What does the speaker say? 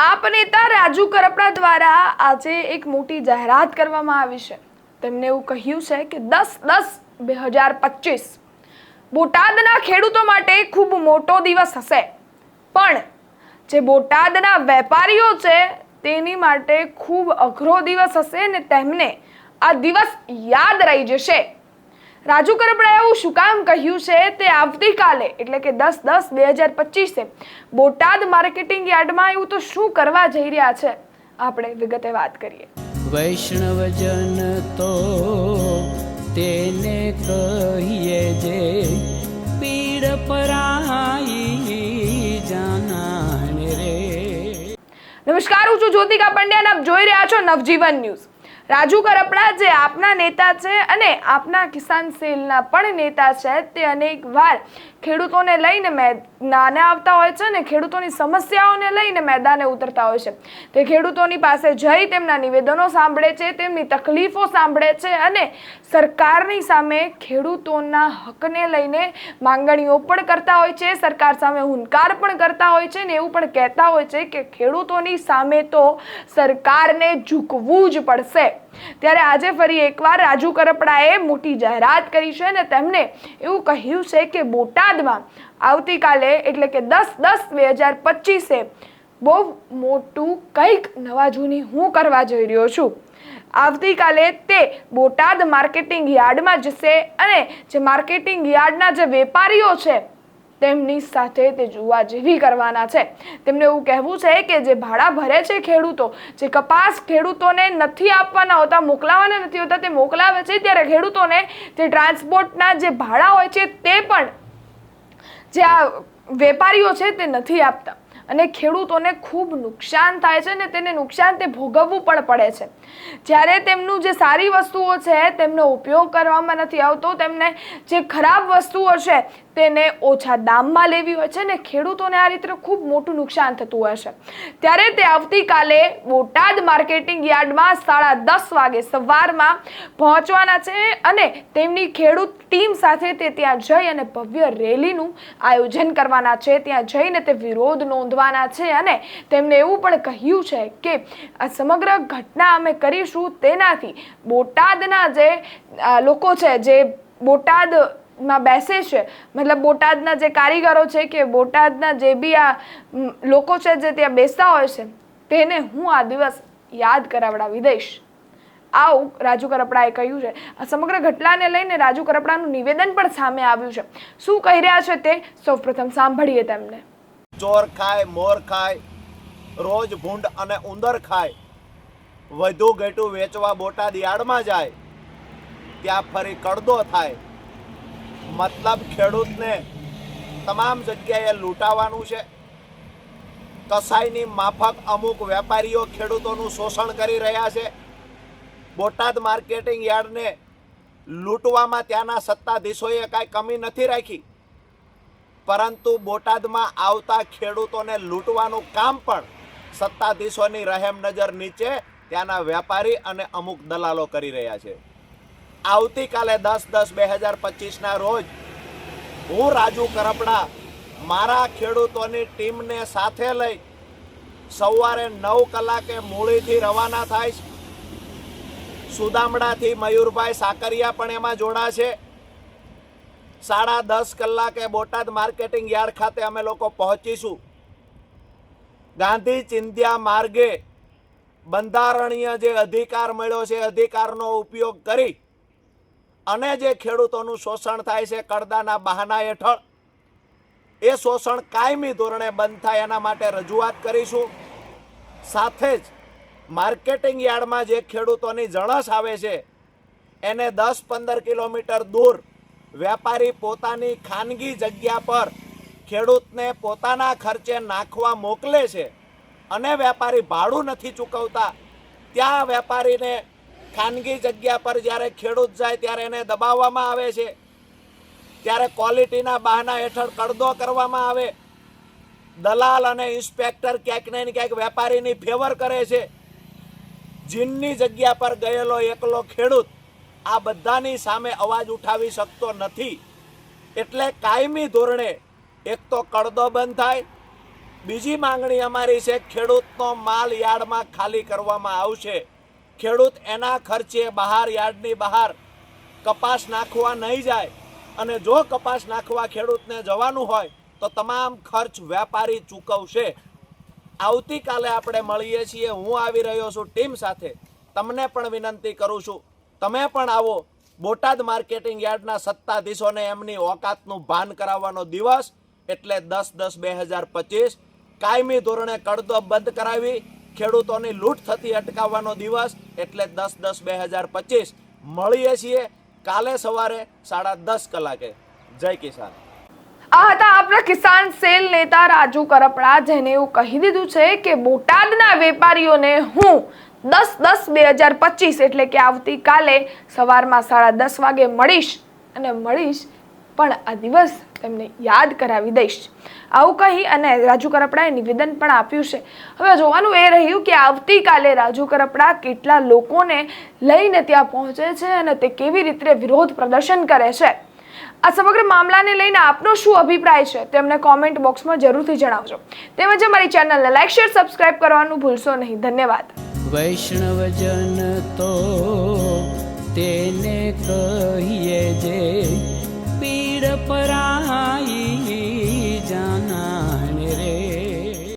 આપ નેતા રાજુ કરપડા દ્વારા આજે એક મોટી જાહેરાત કરવામાં આવી છે. તેમણે એવું કહ્યું છે કે દસ દસ બે હજાર પચીસ બોટાદના ખેડૂતો માટે ખૂબ મોટો દિવસ હશે. પણ જે બોટાદના વેપારીઓ છે, તેની માટે ખૂબ અઘરો દિવસ હશે ને તેમને આ દિવસ યાદ રહી જશે. રાજુ કરપડાએ એવું શું કામ કહ્યું છે? તે આવતીકાલે એટલે કે દસ દસ બે હજાર પચીસે બોટાદ માર્કેટિંગ યાર્ડમાં એવું તો શું કરવા જઈ રહ્યા છે? આપણે વિગતે વાત કરીએ. વૈષ્ણવજન તો તેને કહીએ જે પીડ પરાઈ જાનાને રે. નમસ્કાર હું છું જ્યોતિકા પંડ્યા અને આપ જોઈ રહ્યા છો નવજીવન ન્યૂઝ. રાજુ કરપડા જે આપના નેતા છે અને આપના કિસાન સેલના પણ નેતા છે તે અનેક વાર ખેડૂતોને લઈને મેદાને આવતા હોય છે અને ખેડૂતોની સમસ્યાઓને લઈને મેદાને ઉતરતા હોય છે. તે ખેડૂતોની પાસે જઈ તેમના નિવેદનો સાંભળે છે, તેમની તકલીફો સાંભળે છે અને સરકારની સામે ખેડૂતોના હકને લઈને માંગણીઓ પણ કરતા હોય છે. સરકાર સામે હુંકાર પણ કરતા હોય છે ને એવું પણ કહેતા હોય છે કે ખેડૂતોની સામે તો સરકારને ઝૂકવું જ પડશે. ત્યારે આજે ફરી એકવાર રાજુ કરપડાએ મોટી જાહેરાત કરી છે અને તેમણે એવું કહ્યું છે કે બોટાદમાં આવતીકાલે એટલે કે દસ દસ બે હજાર પચીસે બહુ મોટું કંઈક નવા જૂની હું કરવા જઈ રહ્યો છું. આવતીકાલે તે બોટાદ માર્કેટિંગ યાર્ડમાં જશે અને જે માર્કેટિંગ યાર્ડના જે વેપારીઓ છે તેમની સાથે તે જોવા જેવી કરવાના છે. તેમને એવું કહેવું છે કે જે ભાડા ભરે છે ખેડૂતો, જે કપાસ ખેડૂતોને નથી આપવાના હોતા, મોકલાવાના નથી હોતા, તે મોકલાવે છે ત્યારે ખેડૂતોને જે ટ્રાન્સપોર્ટના જે ભાડા હોય છે તે પણ જે આ વેપારીઓ છે તે નથી આપતા. અને ખેડૂતોને ખૂબ નુકસાન થાય છે ને તેને નુકસાન તે ભોગવવું પણ પડે છે. જ્યારે તેમનું જે સારી વસ્તુઓ છે તેમનો ઉપયોગ કરવામાં નથી આવતો, તેમને જે ખરાબ વસ્તુઓ છે તેને ઓછા દામમાં લેવી હોય છે ને ખેડૂતોને આ રીતે ખૂબ મોટું નુકસાન થતું હોય છે. ત્યારે તે આવતીકાલે બોટાદ માર્કેટિંગ યાર્ડમાં સાડા દસ વાગે સવારમાં પહોંચવાના છે અને તેમની ખેડૂત ટીમ સાથે તે ત્યાં જઈ અને ભવ્ય રેલીનું આયોજન કરવાના છે. ત્યાં જઈને તે વિરોધ નોંધવાના છે અને તેમણે એવું પણ કહ્યું છે કે, આ સમગ્ર ઘટના અમે કરીશું તેનાથી બોટાદના જે લોકો છે, જે બોટાદમાં બેસે છે, મતલબ બોટાદના જે કારીગરો છે કે બોટાદના જે બી આ લોકો છે જે ત્યાં બેસતા હોય છે, તેને હું આ દિવસ યાદ કરાવડાવી દઈશ. આવું રાજુ કરપડાએ કહ્યું છે. આ સમગ્ર ઘટનાને લઈને રાજુ કરપડાનું નિવેદન પણ સામે આવ્યું છે. શું કહી રહ્યા છે તે સૌપ્રથમ સાંભળીએ તેમને. ચોર ખાય, મોર ખાય, રોજ ભૂંડ અને ઉંદર ખાય. વધુ ઘેટું વેચવા બોટાદ યાર્ડમાં જાય, ત્યાં ફરી કડદો થાય. મતલબ ખેડૂતને તમામ જગ્યાએ લૂંટાવાનું છે. કસાઈની માફક અમુક વેપારીઓ ખેડૂતોનું શોષણ કરી રહ્યા છે. બોટાદ માર્કેટિંગ યાર્ડને લૂંટવામાં ત્યાંના સત્તાધીશોએ કાંઈ કમી નથી રાખી. પરંતુ બોટાદમાં આવતા ખેડૂતોને લૂંટવાનું કામ પણ સત્તાધીશોની રહેમ નજર નીચે ત્યાંના વેપારી અને અમુક દલાલો કરી રહ્યા છે. આવતીકાલે દસ દસ બે હજાર પચીસના રોજ હું રાજુ કરપડા મારા ખેડૂતોની ટીમને સાથે લઈ સવારે નવ કલાકે મૂળીથી રવાના થાય સુદામડાથી મયુરભાઈ સાકરિયા પણ એમાં જોડાશે સાડા દસ કલાકે બોટાદ માર્કેટિંગ યાર્ડ ખાતે અમે લોકો પહોંચીશું. ગાંધી ચિંધ્યા માર્ગે બંધારણીય જે અધિકાર મળ્યો છે, અધિકારનો ઉપયોગ કરી અને જે ખેડૂતોનું શોષણ થાય છે કડદાના બહાના હેઠળ, એ શોષણ કાયમી ધોરણે બંધ થાય એના માટે રજૂઆત કરીશું. સાથે જ માર્કેટિંગ યાર્ડમાં જે ખેડૂતોની જણસ આવે છે, એને દસ પંદર કિલોમીટર દૂર વેપારી પોતાની ખાનગી જગ્યા પર ખેડૂતને પોતાના ખર્ચે નાખવા મોકલે છે અને વેપારી ભાડું નથી ચૂકવતા, ત્યાં વેપારીને ખાનગી જગ્યા પર જ્યારે ખેડૂત જાય ત્યારે એને દબાવવામાં આવે છે, ત્યારે ક્વોલિટીના બહાના હેઠળ કડદો કરવામાં આવે. દલાલ અને ઇન્સ્પેક્ટર ક્યાંક ને ક્યાંક વેપારીની ફેવર કરે છે. જીનની જગ્યા પર ગયેલો એકલો ખેડૂત આ બધાની સામે અવાજ ઉઠાવી શકતો નથી. એટલે કાયમી ધોરણે એક તો કડદો બંધ થાય બીજી માંગણી અમારી છે ખેડૂતનો માલ યાર્ડમાં ખાલી કરવામાં આવશે. ખેડૂત એના ખર્ચે બહાર યાર્ડની બહાર કપાસ નાખવા નહીં જાય અને જો કપાસ નાખવા ખેડૂતને જવાનું હોય તો તમામ ખર્ચ વેપારી ચૂકવશે. આવતીકાલે આપણે મળીએ છીએ. હું આવી રહ્યો છું ટીમ સાથે. તમને પણ વિનંતી કરું છું. તમે પણ આવો. બોટાદ માર્કેટિંગ યાર્ડના સત્તાધીશોને એમની ઓકાતનું ભાન કરાવવાનો દિવસ એટલે દસ દસ બે હજાર પચીસ. કાયમી ધોરણે કડદો બંધ કરાવી, ખેડૂતોની લૂંટ થતી અટકાવવાનો દિવસ એટલે દસ દસ બે હજાર પચીસ. મળીએ છીએ કાલે સવારે સાડા દસ કલાકે. જય કિસાન. આ હતા આપણા કિસાન સેલ નેતા રાજુ કરપડા જેને એવું કહી દીધું છે કે બોટાદના વેપારીઓને હું દસ દસ બે હજાર પચીસ એટલે કે આવતીકાલે સવારમાં સાડા દસ વાગે મળીશ અને મળીશ પણ આ દિવસ તેમને યાદ કરાવી દઈશ. આવું કહી અને રાજુ કરપડાએ નિવેદન પણ આપ્યું છે. હવે જોવાનું એ રહ્યું કે આવતીકાલે રાજુ કરપડા કેટલા લોકોને લઈને ત્યાં પહોંચે છે અને તે કેવી રીતે વિરોધ પ્રદર્શન કરે છે? આ સમગ્ર મામલાને લઈને આપનો શું અભિપ્રાય છે તેમને કોમેન્ટ બોક્સમાં જરૂરથી જણાવજો. તેમજ અમારી ચેનલને લાઈક શેર સબસ્ક્રાઇબ કરવાનું ભૂલશો નહીં. ધન્યવાદ. વૈષ્ણવજન તો તેને કહીએ જે પીડ પર